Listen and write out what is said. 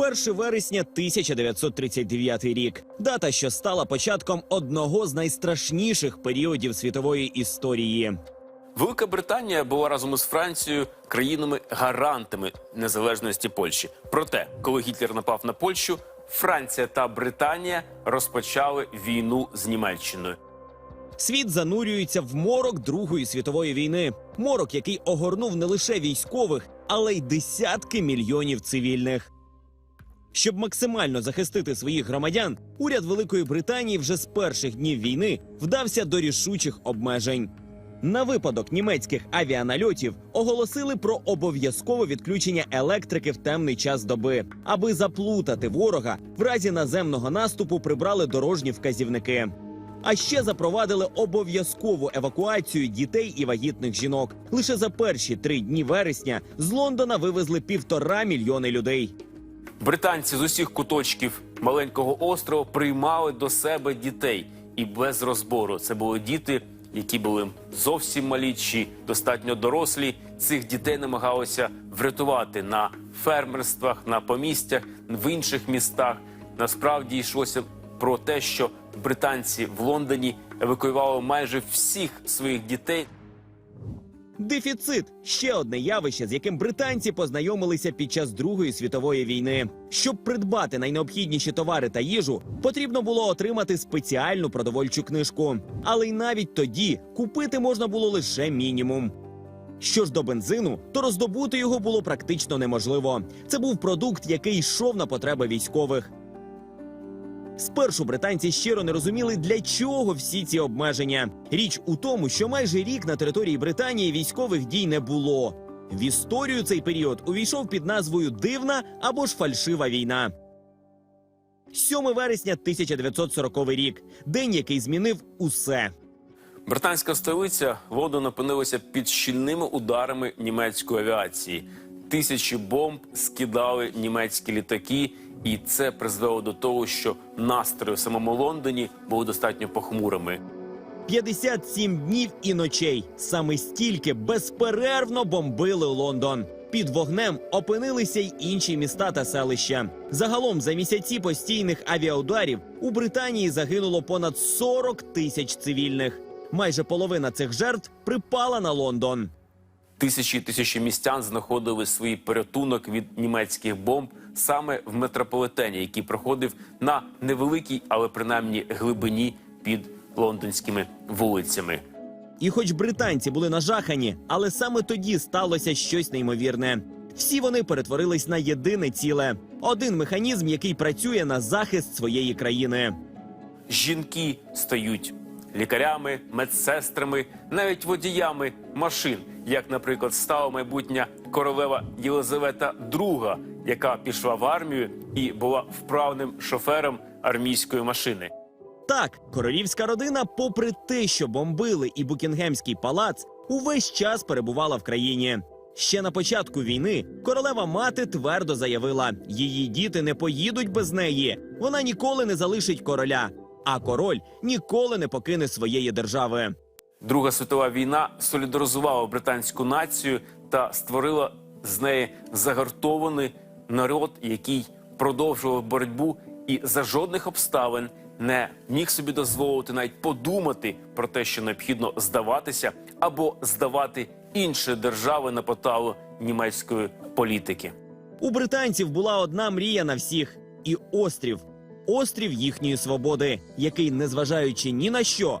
1 вересня 1939 рік. Дата, що стала початком одного з найстрашніших періодів світової історії. Велика Британія була разом із Францією країнами-гарантами незалежності Польщі. Проте, коли Гітлер напав на Польщу, Франція та Британія розпочали війну з Німеччиною. Світ занурюється в морок Другої світової війни. Морок, який огорнув не лише військових, але й десятки мільйонів цивільних. Щоб максимально захистити своїх громадян, уряд Великої Британії вже з перших днів війни вдався до рішучих обмежень. На випадок німецьких авіанальотів оголосили про обов'язкове відключення електрики в темний час доби, аби заплутати ворога в разі наземного наступу прибрали дорожні вказівники. А ще запровадили обов'язкову евакуацію дітей і вагітних жінок. Лише за перші три дні вересня з Лондона вивезли півтора мільйони людей. Британці з усіх куточків маленького острова приймали до себе дітей і без розбору. Це були діти, які були зовсім малі чи достатньо дорослі. Цих дітей намагалися врятувати на фермерствах, на помістях, в інших містах. Насправді йшлося про те, що британці в Лондоні евакуювали майже всіх своїх дітей. Дефіцит ще одне явище, з яким британці познайомилися під час Другої світової війни. Щоб придбати найнеобхідніші товари та їжу, потрібно було отримати спеціальну продовольчу книжку. Але й навіть тоді купити можна було лише мінімум. Що ж до бензину, то роздобути його було практично неможливо. Це був продукт, який йшов на потреби військових. Спершу британці щиро не розуміли, для чого всі ці обмеження. Річ у тому, що майже рік на території Британії військових дій не було. В історію цей період увійшов під назвою Дивна або ж фальшива війна. 7 вересня 1940 рік день, який змінив усе. Британська столиця Лондон опинилася під щільними ударами німецької авіації. Тисячі бомб скидали німецькі літаки, і це призвело до того, що настрої в самому Лондоні були достатньо похмурими. 57 днів і ночей. Саме стільки безперервно бомбили Лондон. Під вогнем опинилися й інші міста та селища. Загалом за місяці постійних авіаударів у Британії загинуло понад 40 тисяч цивільних. Майже половина цих жертв припала на Лондон. Тисячі і тисячі містян знаходили свій порятунок від німецьких бомб саме в метрополітені, який проходив на невеликій, але принаймні глибині під лондонськими вулицями. І хоч британці були нажахані, але саме тоді сталося щось неймовірне. Всі вони перетворились на єдине ціле, один механізм, який працює на захист своєї країни. Жінки стають лікарями, медсестрами, навіть водіями машин, як, наприклад, стала майбутня королева Єлизавета II, яка пішла в армію і була вправним шофером армійської машини. Так, королівська родина, попри те, що бомбили і Букінгемський палац, увесь час перебувала в країні. Ще на початку війни королева мати твердо заявила: її діти не поїдуть без неї. Вона ніколи не залишить короля, а король ніколи не покине своєї держави. Друга світова війна солідаризувала британську націю та створила з неї загартований народ, який продовжував боротьбу і за жодних обставин не міг собі дозволити навіть подумати про те, що необхідно здаватися або здавати інші держави на поталу німецької політики. У британців була одна мрія на всіх і острів. Острів їхньої свободи, який, незважаючи ні на що,